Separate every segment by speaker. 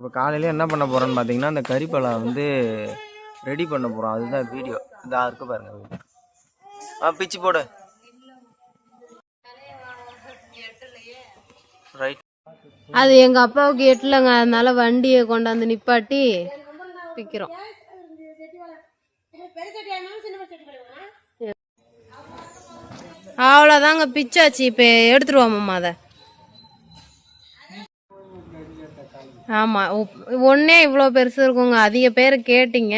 Speaker 1: இப்போ காலையில் என்ன பண்ண போகிறோன்னு பார்த்தீங்கன்னா அந்த கறிப்பழை வந்து ரெடி பண்ண போகிறோம் அதுதான் வீடியோ இதாக இருக்கு பாருங்க. ஆ பிச்சு போடு. ரைட்
Speaker 2: அது எங்கள் அப்பாவுக்கு எட்டலங்க. அதனால வண்டியை கொண்டாந்து நிப்பாட்டி பிக்கிறோம் அவ்வளோதாங்க பிச்சாச்சு. இப்போ எடுத்துருவோம்மா அதை. ஆமாம் ஒன்றே இவ்வளோ பெருசு இருக்குங்க. அதிக பேர் கேட்டீங்க.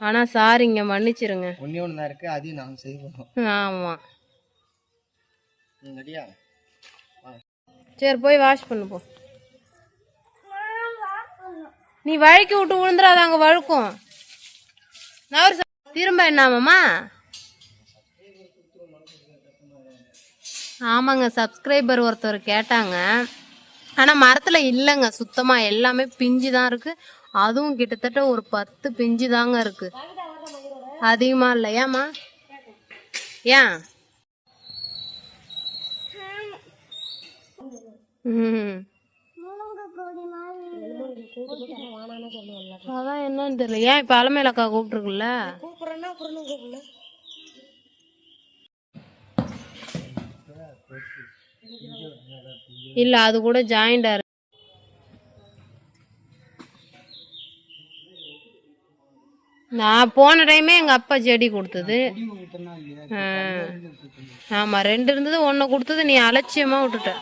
Speaker 2: ஆனால் சாரிங்க மன்னிச்சிருங்க.
Speaker 1: ஒன்றே ஒன்று தான் இருக்குது அதையும் நாங்கள் செய்வோம்
Speaker 2: ஆமாம் சரி போய் வாஷ் பண்ணு போ. நீ வழுக்கி விட்டு விழுந்துடாத அங்க வழுக்கும் சா- திரும்ப என்னமாம்மா ஆமாங்க சப்ஸ்கிரைபர் ஒருத்தர் கேட்டாங்க. ஆனா மரத்துல இல்லைங்க. சுத்தமா எல்லாமே பிஞ்சு தான் இருக்கு. அதுவும் கிட்டத்தட்ட ஒரு பத்து பிஞ்சு தாங்க இருக்கு. அதிகமா இல்லை. ஏம்மா? ஏன்? அதான் என்னன்னு தெரியல. ஏன் இப்ப அலமேலக்கா கூப்பிட்டுருக்குல்ல? இல்ல அது கூட ஜாயிண்டாக நான் போன டைமே எங்க அப்பா செடி கொடுத்தது. ஆமாம் ஆமா ரெண்டு இருந்தது ஒன்று கொடுத்தது நீ அலட்சியமா விட்டுட்ட.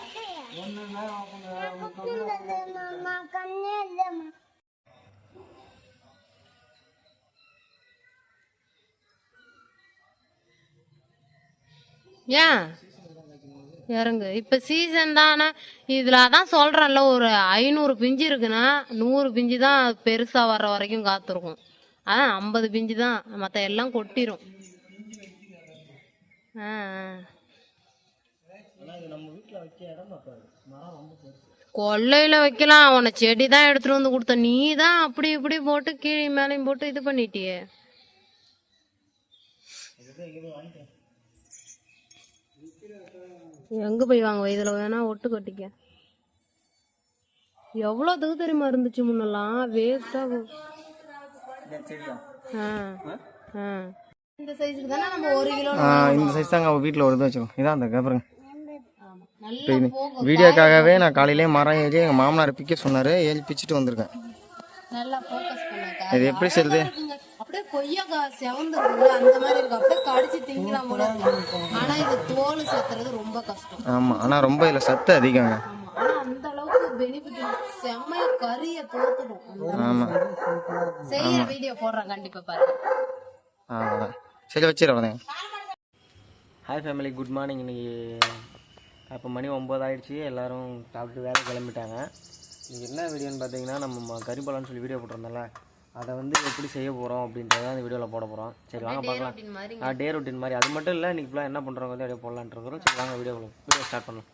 Speaker 2: ஏன்? இறங்கு. இப்ப சீசன் தான் இதுல அதான் சொல்றேன்ல ஒரு ஐநூறு பிஞ்சு இருக்குன்னா நூறு பிஞ்சு தான் பெருசா வர்ற வரைக்கும் காத்திருக்கும். அதான் ஐம்பது பிஞ்சு தான். மத்த எல்லாம் கொட்டிரும். ஆ. கொல்லையில வைக்கலாம். அவனை செடி தான் எடுத்துட்டு வந்து கொடுத்த நீ தான் அப்படி இப்படி போட்டு கீழே மேலையும் போட்டு இது பண்ணிட்டியே. எங்க போய் வாங்க? இதுல வேணா ஒட்டு கட்டிக்க. எவ்வளவு தூ தெரியுமா இருந்துச்சு முன்னெல்லாம்? வேஸ்டா இந்த சைஸுக்கு தானே நம்ம ஒரு கிலோ
Speaker 1: இந்த சைஸ் தாங்க அவள் வீட்டில் ஒரு இது இதான் அந்த பாருங்க
Speaker 2: நல்லா போகும்.
Speaker 1: வீடியோக்காகவே நான் காலையிலே மரம் ஏறி எங்கள் மாமனார் பிக்க சொன்னார். ஏறி பிச்சுட்டு வந்திருக்கேன். இது எப்படி செல்லுது.
Speaker 2: அப்படியே கொய்யாக்கா செவந்து இருக்குல்ல அந்த மாதிரி இருக்கு அப்படியே கடிச்சு திங்கலாம் போல இருக்கு. ஆனா இது தோல் சேர்த்துறது ரொம்ப கஷ்டம்.
Speaker 1: ஆமாம் ஆனால் ரொம்ப இதில் சத்து அதிகங்க.
Speaker 2: ஆமா ஆனா அந்த அளவுக்கு பெனிஃபிட் செம்மையா கறிய தோத்துடும். செய்யற வீடியோ போடுறேன் கண்டிப்பா பாருங்க.
Speaker 1: அவ்வளோதான் சரி வச்சிடறேன் ஹாய் ஃபேமிலி குட் மார்னிங் இன்னைக்கு அப்போ மணி ஒம்பது ஆயிடுச்சு எல்லாரும் சாப்பிட்டு வேலை கிளம்பிட்டாங்க. இன்னைக்கு என்ன வீடியோன்னு பார்த்தீங்கன்னா நம்ம கறிப்பழம்னு சொல்லி வீடியோ போட்டிருந்தோம்ல. அதை வந்து எப்படி செய்ய போகிறோம் அப்படின்றத அந்த வீடியோவில் போட போகிறோம் சரி வாங்க பார்க்கலாம். ஆ டே ரொட்டீன் மாதிரி. அது மட்டும் இல்லை இன்னைக்கு ஃபுல்லாக என்ன பண்ணுறோம் வந்து அப்படியே போடலான்ட்டு இருக்கிறோம். சரி வாங்க வீடியோ வீடியோ ஸ்டார்ட் பண்ணலாம்.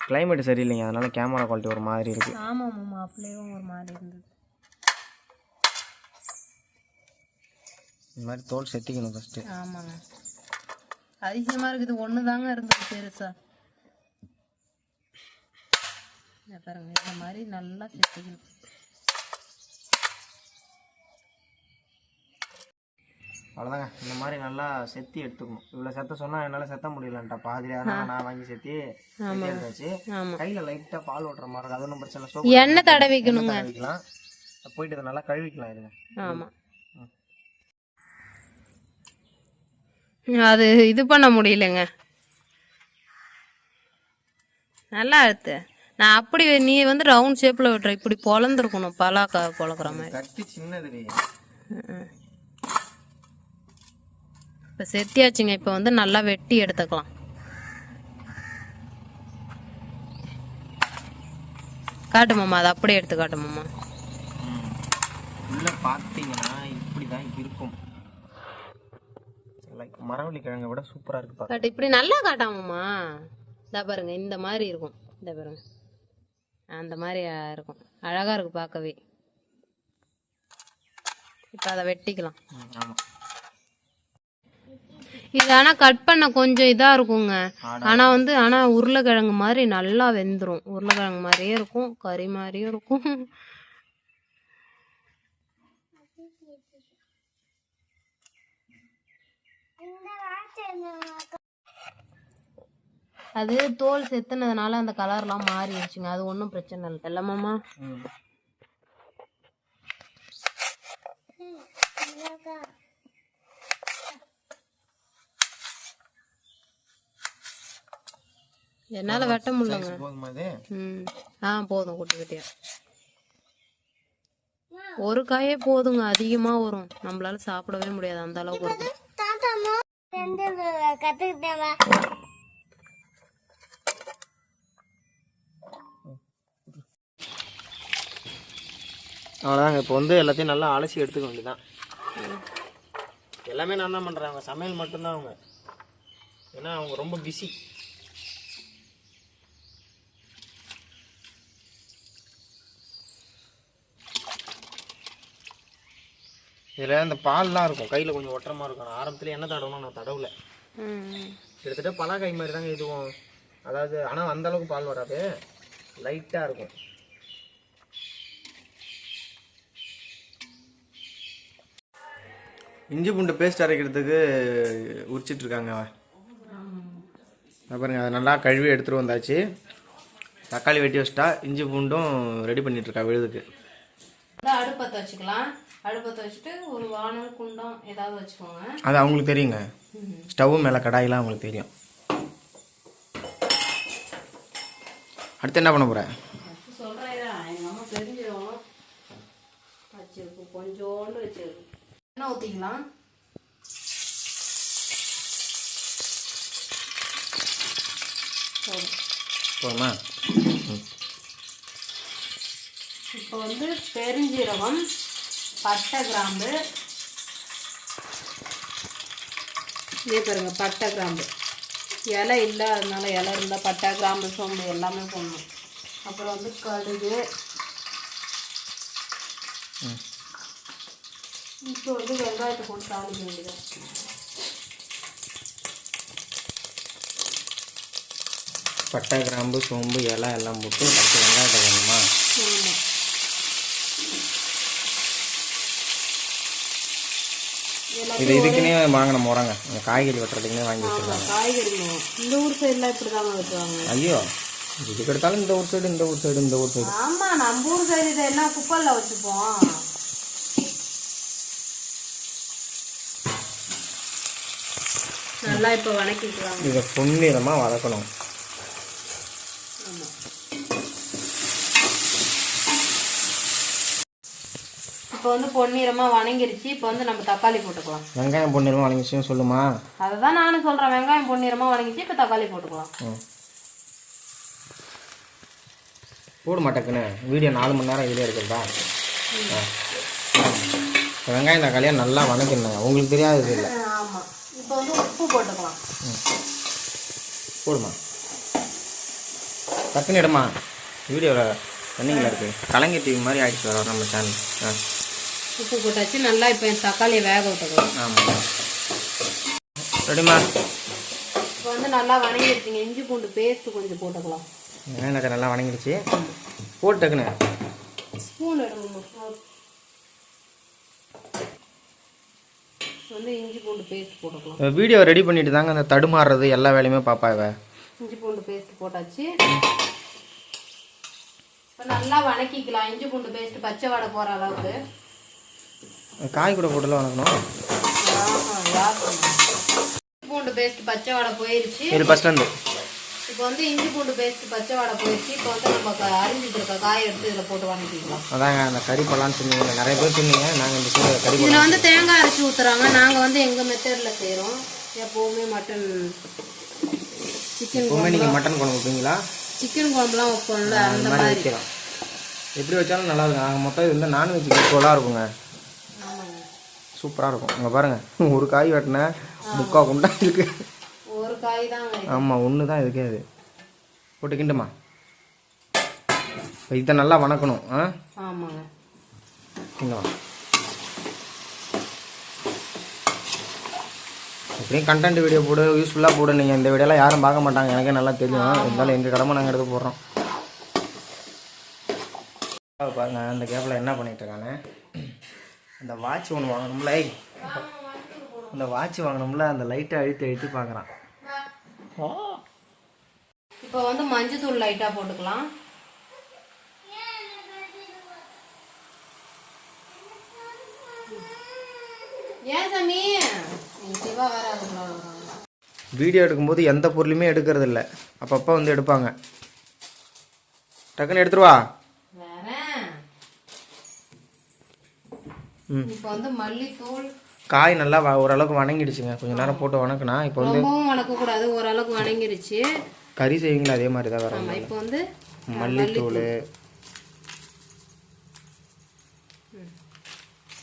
Speaker 1: கிளைமேட் சரியில்லைங்க அதனால கேமரா குவாலிட்டி ஒரு மாதிரி இருக்குது
Speaker 2: ஆமா மாமா அப்படியேவும் ஒரு மாதிரி இருந்தது.
Speaker 1: இந்த மாதிரி தோல் செத்திக்கணும் ஃபஸ்ட்டு
Speaker 2: ஆமாங்க. அதிசயமா இருக்குது ஒண்ணு தாங்க இருந்தது பெருசா. இதை பாருங்க இந்த மாதிரி நல்லா செத்துக்கணும்
Speaker 1: அவ்வளோதாங்க இந்த மாதிரி நல்லா செத்தி எடுத்துக்கணும். இவ்வளோ செத்த சொன்னால் என்னால் செத்த முடியலன்ட்டா. பாதியில அதனால நான் வாங்கி செத்தி எடுத்தாச்சு. கையில் லைட்டாக பால் ஓட்டுற மாதிரி இருக்கு. அது ஒன்றும் பிரச்சனை சோப்பு
Speaker 2: எண்ணெய் தடவிக்கணுங்க.
Speaker 1: கழுவிக்கலாம் போயிட்டு இதை நல்லா கழுவிக்கலாம் இருங்க.
Speaker 2: ஆமா. அது இது பண்ண முடியலங்க. நல்லா அழுத்து நான் அப்படி நீ வந்து ரவுண்ட் ஷேப்ல விட்டுற. இப்படி பொழந்துருக்கணும். பலாக்கா பொழக்கிற மாதிரி.
Speaker 1: கட்டி சின்னது
Speaker 2: இப்போ செத்தியாச்சுங்க இப்போ வந்து நல்லா வெட்டி எடுத்துக்கலாம். காட்டு மாமா அதை அப்படியே எடுத்து காட்டு மாமா.
Speaker 1: உள்ள பார்த்தீங்கன்னா இப்படி தான் இருக்கும். லைக் மரவள்ளி கிழங்கை விட சூப்பராக இருக்கு
Speaker 2: காட்டு இப்படி நல்லா காட்டாமம்மா இதா பாருங்க இந்த மாதிரி இருக்கும். இந்த பாருங்க. அந்த மாதிரி இருக்கும். அழகா இருக்கு பார்க்கவே. இப்போ அதை வெட்டிக்கலாம்.
Speaker 1: ஆமாம்
Speaker 2: இது ஆனா கட் பண்ண கொஞ்சம் இதா இருக்குங்க. ஆனா வந்து ஆனா உருளைக்கிழங்கு மாதிரி நல்லா வெந்துரும். உருளைக்கிழங்கு மாதிரியே இருக்கும் கறி மாதிரியும் இருக்கும். அது தோல் செத்துனதுனால அந்த கலர் எல்லாம் மாறிடுச்சுங்க. அது ஒன்றும் பிரச்சனை இல்லை. இல்லம்மாமா
Speaker 1: Yeah.
Speaker 2: என்னால் வெட்ட முடியலங்க.
Speaker 1: போதுமா இது?
Speaker 2: ம். ஆ போதும் குட்டிக்கிட்டே ஒரு காயே போதுங்க அதிகமாக வரும். நம்மளால சாப்பிடவே முடியாது அந்த அளவுக்கு இருக்கும்.
Speaker 1: அவ்வளோதாங்க இப்போ வந்து எல்லாத்தையும் நல்லா அலசி எடுத்துக்க வேண்டியதான் எல்லாமே நான் தான் பண்ணுறேன் அவங்க சமையல் மட்டும்தான் அவங்க. ஏன்னா அவங்க ரொம்ப பிஸி இதில் இந்த பால்லாம் இருக்கும். கையில் கொஞ்சம் ஒட்டுறமா இருக்கும். நான் ஆரம்பத்தில் என்ன தடவணும் நான் தடவல.
Speaker 2: ம்
Speaker 1: கிட்டத்தட்ட பலாக்காய் மாதிரி தாங்க இதுவும் அதாவது ஆனால் அந்த அளவுக்கு பால் வராது. லைட்டாக இருக்கும். இஞ்சி பூண்டு பேஸ்ட் அரைக்கிறதுக்கு உரிச்சிட்டு இருக்காங்க. அவன். அத பாருங்க அதை நல்லா கழுவி எடுத்துகிட்டு வந்தாச்சு. தக்காளி வெட்டி வச்சிட்டா இஞ்சி பூண்டும் ரெடி பண்ணிட்டு இருக்கா விழுதுக்கு.
Speaker 2: வந்து அடுப்பத்தை வச்சுக்கலாம். அடுப்பத்தை வச்சுட்டு ஒரு வானல் குண்டம் ஏதாவது வச்சுக்கோங்க.
Speaker 1: அது அவங்களுக்கு தெரியுங்க. ஸ்டவ் மேலே கடாயெல்லாம் அவங்களுக்கு தெரியும். அடுத்து என்ன பண்ண போகிறேன்
Speaker 2: சொல்கிறேன் எங்கள் அம்மா தெரிஞ்சிடும். வச்சிருக்கும் கொஞ்சோண்டு வச்சிருக்கும் என்ன ஊற்றிக்கலாம் போதும்
Speaker 1: போதுமா
Speaker 2: இப்போ வந்து பெருஞ்சீரகம் பட்டை கிராம்பு. இதே பாருங்க பட்டை கிராம்பு. இலை இல்லை அதனால இலை இருந்தால் பட்டை கிராம்பு சோம்பு எல்லாமே போடணும். அப்புறம் வந்து கடுகு. இப்போ வந்து வெங்காயத்தை போட்டு தாளிக்க வேண்டியது
Speaker 1: பட்டை கிராம்பு சோம்பு இலை எல்லாம் போட்டு அடுத்து வெங்காயத்தை வேணுமா?
Speaker 2: ஆமாம்
Speaker 1: இது இதுக்குன்னே வாங்கின முறங்க அந்த காய்கறி வெட்டுறதுக்குன்னே வாங்கி வச்சிருக்காங்க.
Speaker 2: காய்கறி. இந்த ஊர் சைடில் இப்படி தாங்க வெட்டுவாங்க.
Speaker 1: ஐயோ இதுக்கு எடுத்தாலும் இந்த ஒரு சைடு இந்த ஒரு சைடு இந்த ஒரு சைடு
Speaker 2: ஆமா நம்ம ஊர் சைடு இதை என்ன குப்பல்ல வச்சுப்போம். நல்லா இப்போ வணக்கிக்கிறாங்க
Speaker 1: இதை பொன்னிறமாக வதக்கணும்.
Speaker 2: இப்போ வந்து பொன்னிறமா வணங்கிருச்சு. இப்போ வந்து நம்ம தக்காளி போட்டுக்கலாம்.
Speaker 1: வெங்காயம் பொன்னிறமாக வதங்கிச்சுன்னு சொல்லுமா?
Speaker 2: அதை தான் நானும் சொல்றேன். வெங்காயம் பொன்னிறமா வணங்கிச்சு. இப்போ தக்காளி போட்டுக்கலாம்.
Speaker 1: போட மாட்டேக்குன்னு. வீடியோ நாலு மணி நேரம் இதிலே இருக்கிறதா? வெங்காயம் தக்காளியாக நல்லா வதக்கணும் உங்களுக்கு தெரியாது இது இல்லை
Speaker 2: ஆமா. இப்போ வந்து உப்பு போட்டுக்கலாம்.
Speaker 1: போடுமா? டக்குன்னு இடமா வீடியோவில் ரன்னிங்கில் இருக்குது கலைஞர் டிவி மாதிரி ஆயிடுச்சு வர நம்ம சேனல் ஆ.
Speaker 2: உப்பு போட்டாச்சு. நல்லா இப்போ தக்காளியை வேக விட்டுக்கலாம்
Speaker 1: ஆமாம் ரெடிமா
Speaker 2: இப்போ வந்து நல்லா வணங்கிருச்சுங்க இஞ்சி பூண்டு பேஸ்ட் கொஞ்சம் போட்டுக்கலாம்.
Speaker 1: தக்காளி நல்லா வணங்கிடுச்சு? போட்டு டக்குன்னு
Speaker 2: ஸ்பூன் வந்து இஞ்சி பூண்டு பேஸ்ட் போட்டுக்கலாம்.
Speaker 1: வீடியோ ரெடி பண்ணிட்டு தாங்க அந்த தடுமாறுறது எல்லா வேலையுமே பாப்பா இவ.
Speaker 2: இஞ்சி பூண்டு பேஸ்ட் போட்டாச்சு. இப்போ நல்லா வணக்கிக்கலாம். இஞ்சி பூண்டு பேஸ்ட் பச்சை வடை போகிற அளவுக்கு.
Speaker 1: காய் கூட போட்டுலாம் வணக்கணும்.
Speaker 2: பூண்டு பேஸ்ட் பச்சை வடை போயிருச்சு.
Speaker 1: இது ஃபஸ்ட்லேருந்து
Speaker 2: இப்போ வந்து இஞ்சி பூண்டு பேஸ்ட் பச்சை வடை போயிருச்சு. இப்போ வந்து நம்ம அரிஞ்சிட்டு இருக்க காயை எடுத்து இதில் போட்டு வணக்கிக்கலாம்.
Speaker 1: அதாங்க அந்த கறி பல்லான்னு சொன்னீங்க. நிறைய பேர் சொன்னீங்க. நாங்கள் இந்த சைடு கறி
Speaker 2: இதில் வந்து தேங்காய் அரைச்சி ஊற்றுறாங்க நாங்கள் வந்து எங்கள் மெத்தடில் செய்கிறோம் எப்போவுமே மட்டன் சிக்கன்
Speaker 1: எப்பவுமே நீங்கள் மட்டன் குழம்பு வைப்பீங்களா?
Speaker 2: சிக்கன் குழம்புலாம் வைப்போம்ல
Speaker 1: அந்த மாதிரி வைக்கிறோம் எப்படி வச்சாலும் நல்லா இருக்கும். நாங்கள் மொத்தம் இது வந்து நான்வெஜ் ஈக்குவலாக இருக்குங்க. சூப்பராக இருக்கும். இங்கே பாருங்கள் ஒரு காய் வெட்டினேன் முக்கா குண்டா இருக்கு.
Speaker 2: ஒரு காய் தாங்க
Speaker 1: ஆமாம் ஒன்று தான் இதுக்கே அது. போட்டு கிண்டுமா? இதை நல்லா வணக்கணும். ஆ?
Speaker 2: ஆமாங்க.
Speaker 1: கிண்டுவா எப்படியும் கண்டென்ட் வீடியோ போடு யூஸ்ஃபுல்லாக போடு. நீங்கள் இந்த வீடியோலாம் யாரும் பார்க்க மாட்டாங்க. எனக்கே நல்லா தெரியும். இருந்தாலும் எங்கள் கடமை நாங்கள் எடுத்து போடுறோம். பாருங்க அந்த கேப்பில் என்ன பண்ணிட்டு இருக்கானே? அந்த வாட்ச் ஒன்று வாங்கணும்ல இந்த வாட்ச் வாங்கினோம்ல அந்த லைட்டை அழுத்தி அழுத்தி பார்க்குறான்
Speaker 2: இப்போ வந்து மஞ்சத்தூள் லைட்டா போட்டுக்கலாம். ஏன் சாமி? சிவா வேற.
Speaker 1: வீடியோ எடுக்கும்போது எந்த பொருளுமே எடுக்கிறது இல்லை அப்பப்போ வந்து எடுப்பாங்க. டக்குன்னு எடுத்துருவா
Speaker 2: வேற
Speaker 1: ம்.
Speaker 2: இப்போ வந்து மல்லித்தூள்.
Speaker 1: காய் நல்லா ஓரளவுக்கு வணங்கிடுச்சுங்க. கொஞ்ச நேரம் போட்டு வணக்குனா இப்போ வந்து
Speaker 2: ரொம்பவும் வளர்க்கக்கூடாது ஓரளவுக்கு வணங்கிருச்சு.
Speaker 1: கறி செய்வீங்களா? அதே மாதிரி தான் வரும்
Speaker 2: இப்போ வந்து
Speaker 1: மல்லித்தூள்.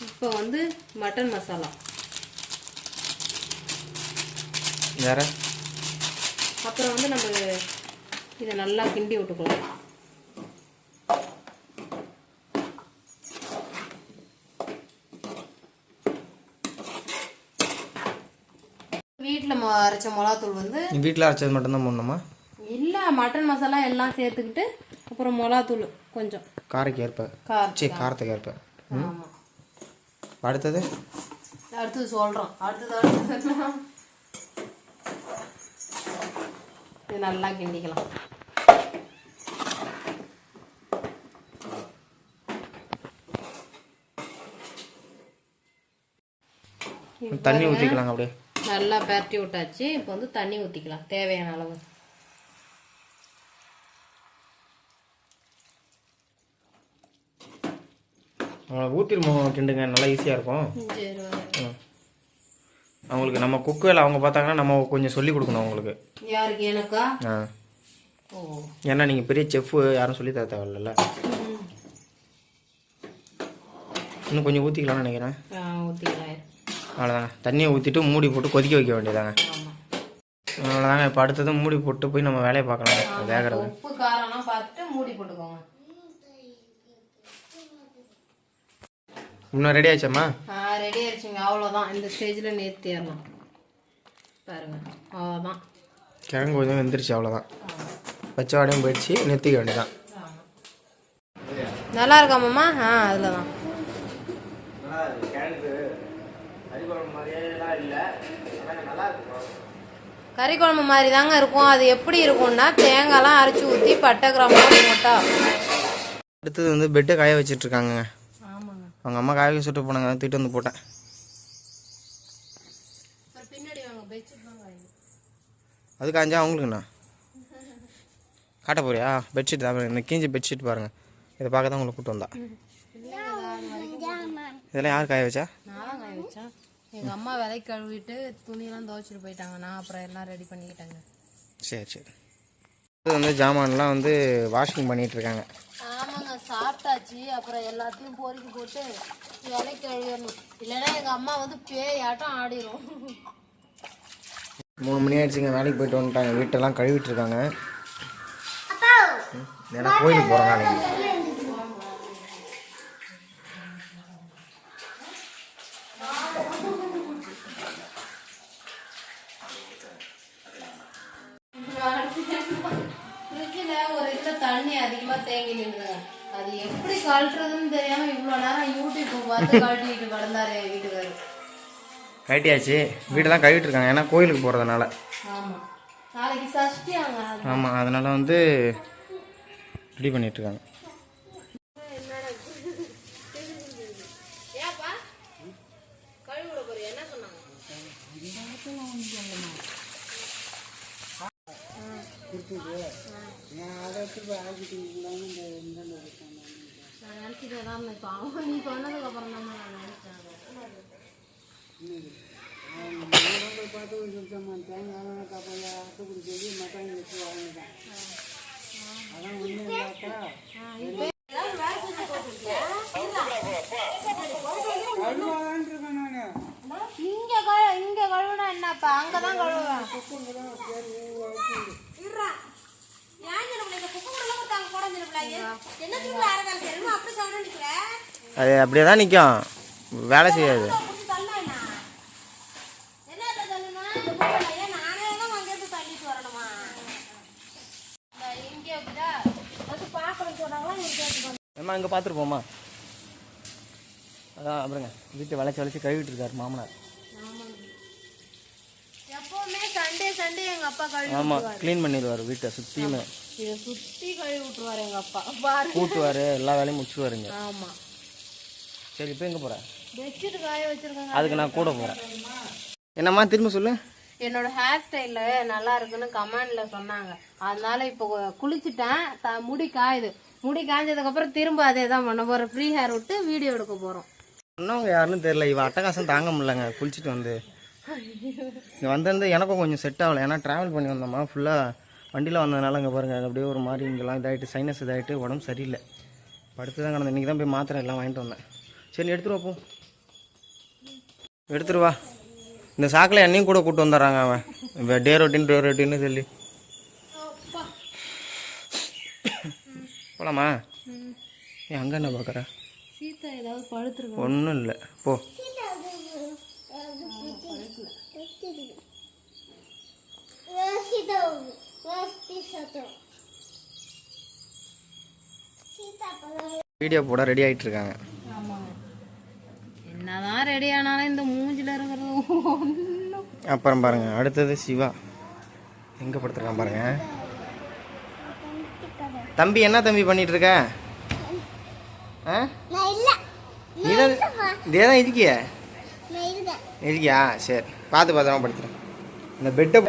Speaker 2: இப்போ வந்து மட்டன் மசாலா.
Speaker 1: வேற?
Speaker 2: அப்புறம் வந்து நம்ம இதை நல்லா கிண்டி விட்டுக்கலாம். வீட்டில் அரைச்ச மிளகாத்தூள் வந்து
Speaker 1: வீட்டில் அரைச்சது மட்டும்தான் போடணுமா?
Speaker 2: இல்லை மட்டன் மசாலா எல்லாம் சேர்த்துக்கிட்டு அப்புறம் மிளகாத்தூள் கொஞ்சம்.
Speaker 1: காரைக்கு ஏற்ப. சரி காரத்துக்கு ஏற்ப. அடுத்தது?
Speaker 2: அடுத்தது சொல்கிறோம் அடுத்தது அடுத்தது. இது நல்லா கிண்டிக்கலாம்.
Speaker 1: தண்ணி ஊற்றிக்கலாங்க அப்படியே.
Speaker 2: நல்லா பரட்டி விட்டாச்சு. இப்போ வந்து தண்ணி ஊற்றிக்கலாம் தேவையான அளவு.
Speaker 1: ஊற்றிருமோம் கிண்டுங்க. நல்லா ஈஸியாக இருக்கும். அவங்களுக்கு நம்ம குக் வேலை அவங்க பார்த்தாங்கன்னா நம்ம கொஞ்சம் சொல்லி கொடுக்கணும் அவங்களுக்கு.
Speaker 2: யாருக்கு? எனக்கா?
Speaker 1: ஆ. ஏன்னா நீங்கள் பெரிய செஃப் யாரும் சொல்லி தர தேவையில்ல. இன்னும் கொஞ்சம் ஊற்றிக்கலாம்னு நினைக்கிறேன்.
Speaker 2: ஊற்றிக்கலாம்
Speaker 1: அவ்வளோதாங்க தண்ணியை ஊற்றிட்டு மூடி போட்டு கொதிக்க வைக்க வேண்டியதாங்க அவ்வளோதாங்க இப்போ அடுத்தது மூடி போட்டு போய் நம்ம வேலையை பார்க்கலாம் வேகிறது.
Speaker 2: உப்பு காரம்லாம் பார்த்துட்டு மூடி போட்டுக்கோங்க.
Speaker 1: இன்னும் ரெடி ஆச்சாம்மா?
Speaker 2: ரெடி ஆயிடுச்சுங்க. அவ்வளோதான் இந்த ஸ்டேஜில் நிறுத்திடலாம் பாருங்க. அவ்வளோதான்
Speaker 1: கிழங்கு கொஞ்சம் வெந்துருச்சு அவ்வளோதான் பச்சை வாடையும் போயிடுச்சு. நிறுத்திக்க வேண்டியதான்
Speaker 2: நல்லா இருக்காமாம்மா ஆ அதில் தான் கறி குழம்பு மாதிரி தாங்க இருக்கும். அது எப்படி இருக்கும்னா தேங்காய்லாம் அரைச்சி ஊற்றி பட்டை கிராமெலாம் போட்டா.
Speaker 1: அடுத்தது வந்து பெட்டை காய வச்சிட்டு இருக்காங்க
Speaker 2: ஆமாங்க.
Speaker 1: அவங்க அம்மா காய வச்சு சுட்டு போனாங்க தூக்கிட்டு வந்து போட்டேன். அது காஞ்சா அவங்களுக்குண்ணா காட்ட போறியா? பெட்ஷீட் தான் இந்த கீஞ்ச பெட்ஷீட் பாருங்க. இதை பார்க்க தான் உங்களை கூப்பிட்டு வந்தா இதெல்லாம் யார் காய வச்சா?
Speaker 2: எங்கள் அம்மா விலை கழுவிட்டு துணியெல்லாம் துவைச்சிட்டு போயிட்டாங்க. நான் அப்புறம் எல்லாம் ரெடி பண்ணிக்கிட்டேங்க.
Speaker 1: சரி சரி. இது வந்து ஜாமான்லாம் வந்து வாஷிங் பண்ணிட்டு இருக்காங்க.
Speaker 2: ஆமாங்க சாப்பிட்டாச்சு. அப்புறம் எல்லாத்தையும் பொறுக்கி போட்டு விலை கழுவிடணும். இல்லைன்னா எங்கள் அம்மா வந்து பேயாட்டம் ஆடிரும்.
Speaker 1: மூணு மணி ஆயிடுச்சுங்க வேலைக்கு போயிட்டு வந்துட்டாங்க. வீட்டெல்லாம் கழுவிட்டு இருக்காங்க. ம், ஏன்னா கோயிலுக்கு போகிறோம் நாளைக்கு.
Speaker 2: தண்ணி அதிகமாக தேங்கி நின்றுங்க. அது எப்படி கழட்டுறதுன்னு தெரியாம இவ்வளோ நேரம் யூடியூப் பார்த்து கழட்டிட்டு கிடந்தாரு வீட்டுக்காரு.
Speaker 1: கட்டியாச்சு வீடெல்லாம் கழுவிட்டு இருக்காங்க. ஏன்னா கோயிலுக்கு போகிறதுனால
Speaker 2: ஆமாம் நாளைக்கு சஷ்டியாங்க
Speaker 1: ஆமாம் அதனால வந்து ரெடி பண்ணிட்டு இருக்காங்க.
Speaker 2: என்ன சொன்னாங்க? நான் நினச்சிட்டு தான் இருந்தேன் இப்போ அவன் நீ சொன்னதுக்கு அப்புறம் தான் நான் நினச்சேன். இங்க இங்க கழுவுனா என்னப்பா? அங்கதான் கழுவுவேன்.
Speaker 1: அது அப்படியே தான் நிற்கும் வேலை செய்யாது. ஏம்மா இங்கே பார்த்துருப்போம்மா அதான் அப்புறங்க. வீட்டை வளைச்சி வளைச்சி கழுவிட்டு இருக்காரு மாமனார்.
Speaker 2: சாட்டர்டே சண்டே எங்க அப்பா கழுவி
Speaker 1: ஆமாம் க்ளீன் பண்ணிடுவார் வீட்டை சுற்றியுமே
Speaker 2: இதை சுத்தி கழுவி விட்டுருவாரு எங்க அப்பா. பாரு.
Speaker 1: கூட்டுவார் எல்லா வேலையும் முடிச்சுவாருங்க
Speaker 2: ஆமா.
Speaker 1: சரி இப்போ எங்கே போகிறேன்
Speaker 2: பெட்ஷீட் காய வச்சிருக்காங்க.
Speaker 1: அதுக்கு நான் கூட போகிறேன் என்னம்மா திரும்ப சொல்லு.
Speaker 2: என்னோட ஹேர் ஸ்டைல் நல்லா இருக்குன்னு கமெண்ட்ல சொன்னாங்க. அதனால இப்போ குளிச்சுட்டேன். த- முடி காயுது. முடி காய்ஞ்சதுக்கு அப்புறம் திரும்ப அதே தான் பண்ண போறோம் ஃப்ரீ ஹேர் விட்டு வீடியோ எடுக்க போறோம்.
Speaker 1: சொன்னவங்க யாருன்னு தெரியல. இவ அட்டகாசம் தாங்க முடியலங்க. குளிச்சுட்டு வந்து. இங்கே வந்திருந்து எனக்கும் கொஞ்சம் செட் ஆகலை. ஏன்னா ட்ராவல் பண்ணி வந்தோமா ஃபுல்லாக வண்டியில் வந்ததுனால இங்கே பாருங்க அப்படியே ஒரு மாதிரி இங்கெல்லாம் இதாகிட்டு சைனஸ் இதாகிட்டு உடம்பு சரியில்லை. படுத்து தான் கிடந்தேன் இன்றைக்கி தான் போய் மாத்திரை எல்லாம் வாங்கிட்டு வந்தேன். சரி எடுத்துருவா போ. எடுத்துருவா இந்த சாக்கில் என்னையும் கூட கூப்பிட்டு வந்துடுறாங்க அவன். இப்போ டே ரொட்டின் டே ரொட்டின்னு சொல்லி. போலாமா? ஏன் அங்கே என்ன பார்க்குற ஒன்றும் இல்லை. போ. வீடியோ போட ரெடி ஆயிட்டு இருக்காங்க
Speaker 2: என்னதான் ரெடி ஆனாலும் இந்த மூஞ்சில இருக்கிறது
Speaker 1: அப்புறம் பாருங்க அடுத்தது சிவா. எங்க படுத்துருக்கான் பாருங்க. தம்பி என்ன தம்பி பண்ணிட்டு இருக்க ஆ? நீதான் இதே தான் இருக்கிய இருக்கியா சரி பார்த்து பத்திரமா படுத்துறேன் இந்த பெட்டை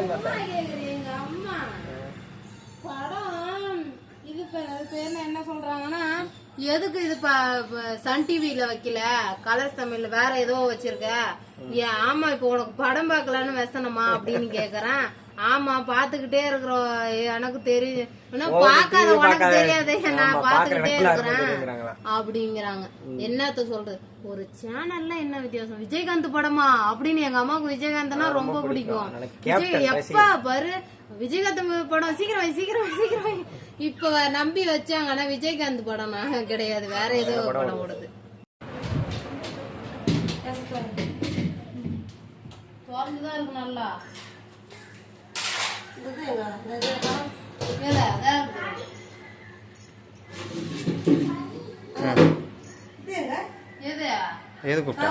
Speaker 2: சொல்றாங்கன்னா எதுக்கு இது சன் டிவில வைக்கல? கலர்ஸ் தமிழ்ல வேற ஏதோ வச்சிருக்க. ஏன் ஆமா இப்போ உனக்கு படம் பார்க்கலான்னு வசனமா அப்படின்னு கேக்குறேன். ஆமா பாத்துக்கிட்டே இருக்கிறோம். எனக்கு தெரியும். ஆனா பார்க்காத உனக்கு தெரியாது. நான் பாத்துக்கிட்டே இருக்கிறேன். அப்படிங்கிறாங்க. என்னத்த சொல்றது? ஒரு சேனல்ல என்ன வித்தியாசம்? விஜயகாந்த் படமா? அப்படின்னு எங்க அம்மாவுக்கு விஜயகாந்த்னா ரொம்ப பிடிக்கும். விஜய் எப்ப பாரு? விஜயகாந்த் படம் சீக்கிரம் சீக்கிரம் சீக்கிரம். இப்ப நம்பி வச்சாங்கன்னா விஜயகாந்த் படம் நான் கிடையாது. வேற ஏதோ படம் ஓடுது திறந்துதான் இருக்கு நல்லா. எது?
Speaker 1: கூப்பிட்டா?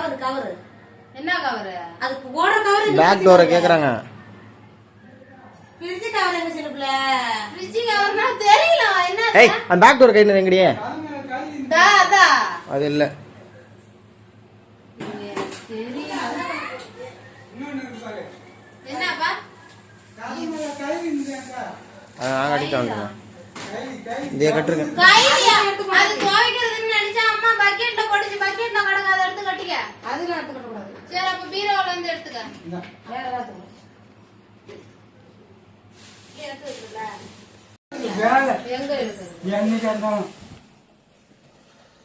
Speaker 2: என்ன கவரு
Speaker 3: அதுக்கு கவர்
Speaker 1: பேக் டோரை கேட்குறாங்க
Speaker 3: பிரிச்சு கவர் எங்க சின்ன பிள்ளை
Speaker 2: ஃப்ரிட்ஜ் கவர்னா தெரியல என்ன
Speaker 1: ஏய் அந்த பேக் டோர் கையில் எங்கடியே அது இல்லை. நான் கட்டிட்டு வந்துடுறேன் இதே கட்டுருங்க.
Speaker 3: எடுத்துக்க.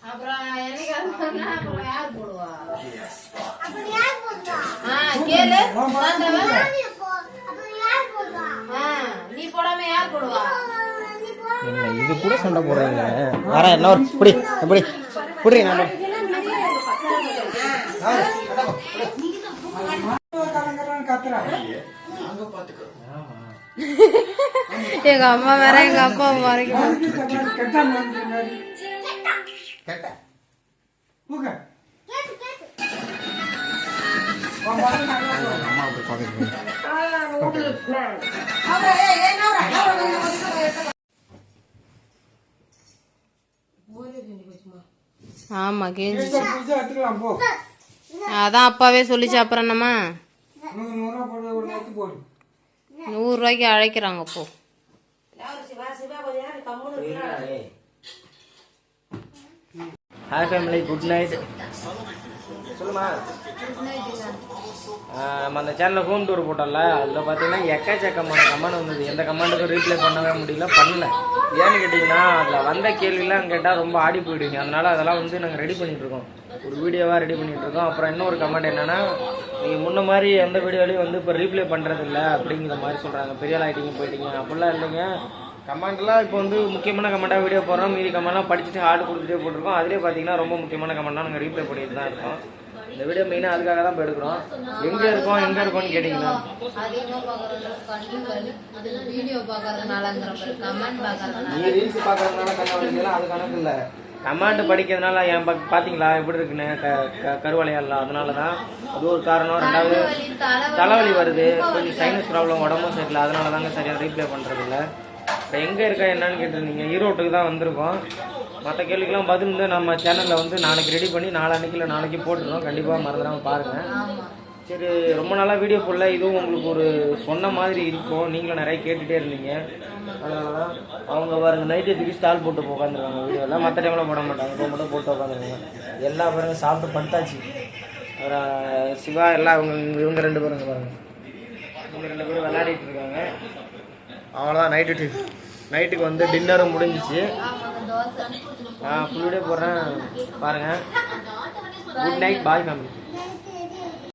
Speaker 2: அப்புறம் என்னைக்கு இருந்தா அப்புறம் யார் போடுவா? ஆ கேளு. தாண்டவன். ஆ, நீ போடாம யார் போடுவா?
Speaker 1: என்ன இது கூட சண்டை போடுறீங்க வரேன் என்ன ஒரு புடி புடி. புடி நான்
Speaker 2: எங்க அம்மா வேற எங்க அப்பா வரைக்கும். ஆமா கேஞ்சிச்சு அதான் அப்பாவே சொல்லிச்சு அப்புறம் என்னம்மா? நூறு ரூபாய்க்கு அழைக்கிறாங்க போ.
Speaker 3: சிவா? சிவா கொஞ்ச நேரம் கம்முன்னு
Speaker 1: ஹாய் ஃபேமிலி குட் நைட் சொல்லுமா? நம்ம அந்த சேனலில் ஹோம் டூர் போட்டோம்ல அதில் பார்த்தீங்கன்னா எக்கச்சக்கமான கமெண்ட் வந்தது. எந்த கமெண்ட்டுக்கும் ரீப்ளை பண்ணவே முடியல பண்ணல. ஏன்னு கேட்டிங்கன்னா அதில் வந்த கேள்விலாம் கேட்டால் ரொம்ப ஆடி போயிடுவீங்க. அதனால அதெல்லாம் வந்து நாங்கள் ரெடி பண்ணிட்டு இருக்கோம். ஒரு வீடியோவாக ரெடி பண்ணிட்டு இருக்கோம் அப்புறம் இன்னொரு கமெண்ட் என்னன்னா நீங்கள் முன்ன மாதிரி எந்த வீடியோலையும் வந்து இப்போ ரீப்ளை பண்ணுறது இல்லை அப்படிங்கிற மாதிரி சொல்கிறாங்க பெரிய ஆகிட்டீங்க போயிட்டீங்க. அப்படிலாம் இல்லைங்க. கமெண்ட்லாம் இப்போ வந்து முக்கியமான கமெண்ட்டாக வீடியோ போடுறோம். மீதி கமெண்ட்லாம் படிச்சுட்டு ஹார்ட் கொடுத்துட்டே போட்டிருக்கோம். அதிலே பார்த்தீங்கன்னா ரொம்ப முக்கியமான கமெண்ட்லாம் நாங்கள் ரீப்ளை பண்ணிட்டு தான் இருக்கோம். இந்த வீடியோ மெயினாக அதுக்காக தான் இப்போ எடுக்கிறோம். எங்கே இருக்கோம் எங்கே இருக்கோம்னு கேட்டிங்கன்னா. நீ ரீல்ஸ் பார்க்கறதுனால கண்ண வலிக்கலாம் அது கணக்கு இல்லை. கமாண்ட் படிக்கிறதுனால என் பக் பார்த்தீங்களா எப்படி இருக்குன்னு? க க கருவளையாடலாம். அதனால தான் அது ஒரு காரணம். ரெண்டாவது தலைவலி வருது. கொஞ்சம் சைனஸ் ப்ராப்ளம் உடம்பும் சரியில்லை. அதனால தாங்க சரியாக ரீப்ளே பண்ணுறது இல்லை இப்போ எங்கே இருக்கா என்னன்னு கேட்டிருந்தீங்க. ஈரோட்டுக்கு தான் வந்திருக்கோம். மற்ற கேள்விக்கெல்லாம் பதில் வந்து நம்ம சேனலில் வந்து நாளைக்கு ரெடி பண்ணி நாளான்னைக்கு இல்லை நாளைக்கு போட்டுருவோம் கண்டிப்பாக மறந்துடாமல் பாருங்கள் சரி ரொம்ப நாளாக வீடியோ போடல. இதுவும் உங்களுக்கு ஒரு சொன்ன மாதிரி இருக்கும். நீங்களும் நிறைய கேட்டுகிட்டே இருந்தீங்க. அதனால தான் அவங்க பாருங்க நைட்டு தூக்கி ஸ்டால் போட்டு உட்காந்துருக்காங்க வீடியோலாம் மற்ற டைமில் போட மாட்டாங்க. இப்போ மட்டும் போட்டு உட்காந்துருக்காங்க எல்லா பாருங்க சாப்பிட்டு படுத்தாச்சு. அப்புறம் சிவா எல்லாம் அவங்க இவங்க ரெண்டு பேரும் பாருங்க. இவங்க ரெண்டு பேரும் விளையாடிட்டு இருக்காங்க. அவ்வளோதான் நைட்டு நைட்டுக்கு வந்து டின்னரும் முடிஞ்சிச்சு. நான் ஃபுல்லுடே போடுறேன். பாருங்கள் குட் நைட் பாய் ஃபேமிலி